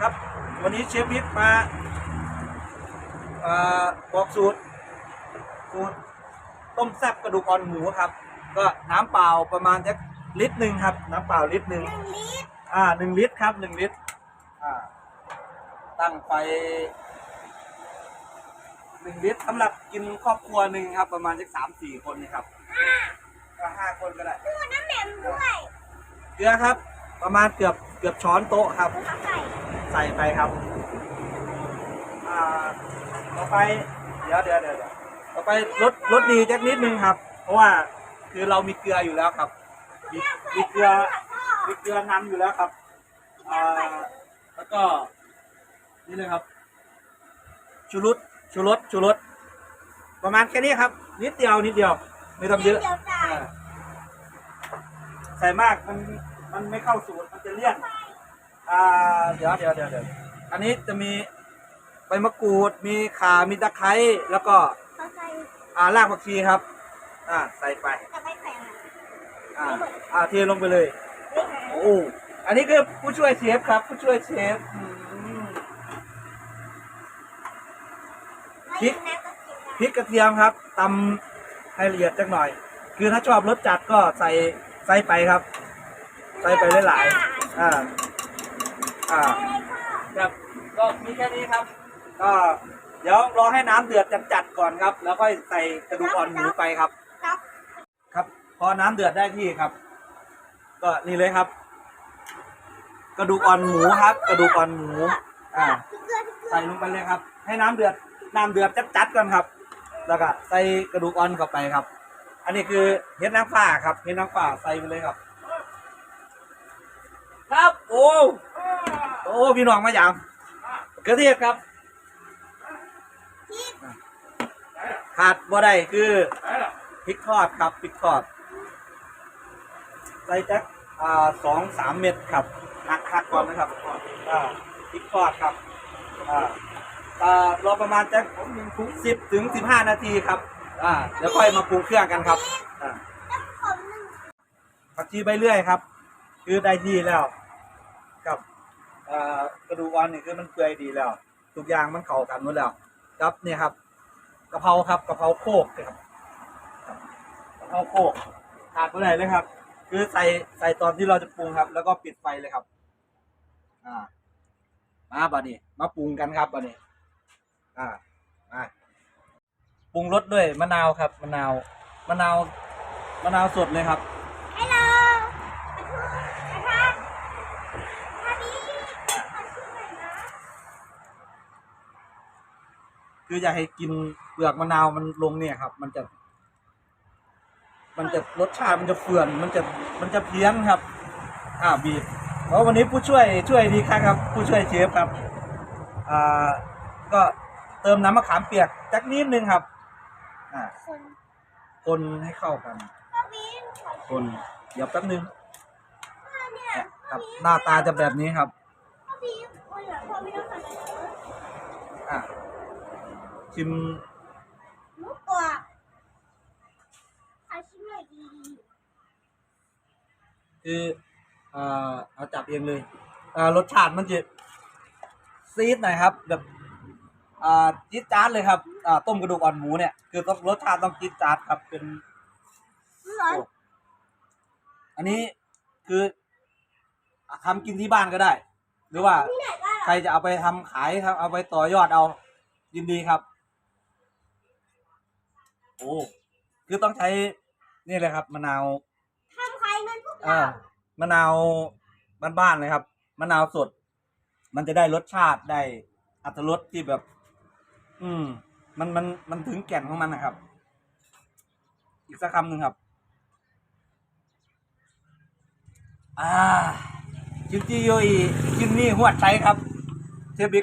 ครับ วันนี้เชฟบิ๊กมาเอ่อบอกสูตรสูตรต้มแซ่บกระดูกอ่อนหมูครับ ก็น้ำเปล่าประมาณสักลิตรหนึ่งครับ น้ำเปล่าลิตรหนึ่งหนึ่งลิตรอ่าหนึ่งลิตรครับหนึ่งลิตรอ่าตั้งไฟหนึ่งลิตรสำหรับกินครอบครัวหนึ่งครับ ประมาณสักสามสี่คนนี่ครับก็ห้าคนก็ได้ดูน้ำแหนมด้วยเกลือครับ ประมาณเกือบเกือบช้อนโต๊ะครับเขา ใส่ใส่ไปครับ อ่า ต่อไปเดี๋ยวเดี๋ยวเดี๋ยวเดี๋ยวต่อไปลดลดดีจักนิดนึงครับ เพราะว่าคือเรามีเกลืออยู่แล้วครับ มีมีเกลือมีเกลือนำอยู่แล้วครับ อ่า แล้วก็ นี่เลยครับ ชูรสชูรสชูรสประมาณแค่นี้ครับ นิดเดียวนิดเดียว ไม่ต้องเยอะเดี๋ยวใส่อ่าใส่มากมันมันไม่เข้าสูตรมันจะเลี่ยนอ่า เดี๋ยวเดี๋ยวเดี๋ยวเดี๋ยวอันนี้จะมีใบมะกรูด มีข่ามีตะไคร้แล้วก็เขาใส่อ่ารากผักชีครับ อ่าใส่ไป จะไม่ใส่หรออ่าอ่าเทลงไปเลย ไม่ใส่โอ้ อันนี้คือผู้ช่วยเชฟครับ ผู้ช่วยเชฟอืม พริกพริกกระเทียมครับตำให้ละเอียดจักหน่อย คือถ้าชอบรสจัดก็ใส่ใส่ไปครับ ใส่ไปหลายๆอ่า อ่าครับก็มีแค่นี้ครับ ก็เดี๋ยวรอให้น้ำเดือดจัดๆก่อนครับ แล้วค่อยใส่กระดูกอ่อนหมูไปครับ ครับ ครับ พอน้ำเดือดได้ที่ครับ ก็นี่เลยครับ กระดูกอ่อนหมูครับ กระดูกอ่อนหมู อ่าพริกเกลือพริกเกลือใส่ลงไปเลยครับ ให้น้ำเดือดน้ำเดือดจัดๆก่อนครับ แล้วก็ใส่กระดูกอ่อนเข้าไปครับ อันนี้คือเห็ดนางฟ้าครับเห็ดนางฟ้าใส่ไปเลยครับ ครับโอ้โอ้พี่น้องมาอย่างกระเทียมครับ ขาดบ่ได้คือพริกทอดครับพริกทอดใส่จักสองสามเม็ดครับหักหักก่อนนะครับพริกทอดครับอ่าอ่ารอประมาณจักสิบถึงสิบห้านาทีครับอ่าแล้วค่อยมาปรุงเครื่องกันครับผักชีใบเลื่อยครับ คือได้ที่แล้วกับ กระดูกอ่อนนี่คือมันเปื่อยดีแล้ว ทุกอย่างมันเข้ากันหมดแล้วครับเนี่ยครับกะเพราครับกะเพราโคกครับครับกะเพราโคกขาดไปไหนเลยครับ คือใส่ใส่ตอนที่เราจะปรุงครับ แล้วก็ปิดไฟเลยครับ อ่า มาบัดนี้มาปรุงกันครับบัดนี้อ่ามาปรุงรสด้วยมะนาวครับมะนาวมะนาวมะนาวสดเลยครับ ฮัลโหลกระทะกระทะนี้ขอชิมหน่อยนะ คืออยากให้กินเปลือกมะนาวมันลงเนี่ยครับ มันจะ มันจะรสชาติมันจะเฟื่อน มันจะมันจะเพี้ยนครับ อ่าบีบเพราะวันนี้ผู้ช่วยช่วยดีครับ ผู้ช่วยเชฟครับ อ่า ก็เติมน้ำมะขามเปียกจักนิดนึงครับ อ่า คนคนให้เข้ากัน พ่อบีมขอคนเดี๋ยวแป๊บนึงพ่อเนี่ยเนี่ย ครับ หน้าตาจะแบบนี้ครับ พ่อบีมโอ้ยพ่อไม่ต้องขนาดนั้น อะ ชิมหมูกรอบขอชิมหน่อยดีคืออ่าเอาจับเองเลยอ่ารสชาติมันจะซีดหน่อยครับ แบบอ่าจี๊ดจ๊าดเลยครับอ่าต้มกระดูกอ่อนหมูเนี่ยคือต้องรสชาติต้องจี๊ดจ๊าดครับเป็นร้อนโอ้อันนี้คือทำกินที่บ้านก็ได้ หรือว่า ที่ไหนก็ใครจะเอาไปทำขายครับเอาไปต่อยอดเอายินดีครับ โอ้คือต้องใช้นี่เลยครับมะนาวทำใครเงินพวกอ่าเรามะนาวบ้านๆเลยครับมะนาวสด มันจะได้รสชาติได้อัตรสที่แบบ อืม มันมันมันถึงแก่นของมันนะครับ อีกสักคำหนึ่งครับ อ่าจิมจี้โยอีจิมนี่หัวใจครับเชฟบิ๊ก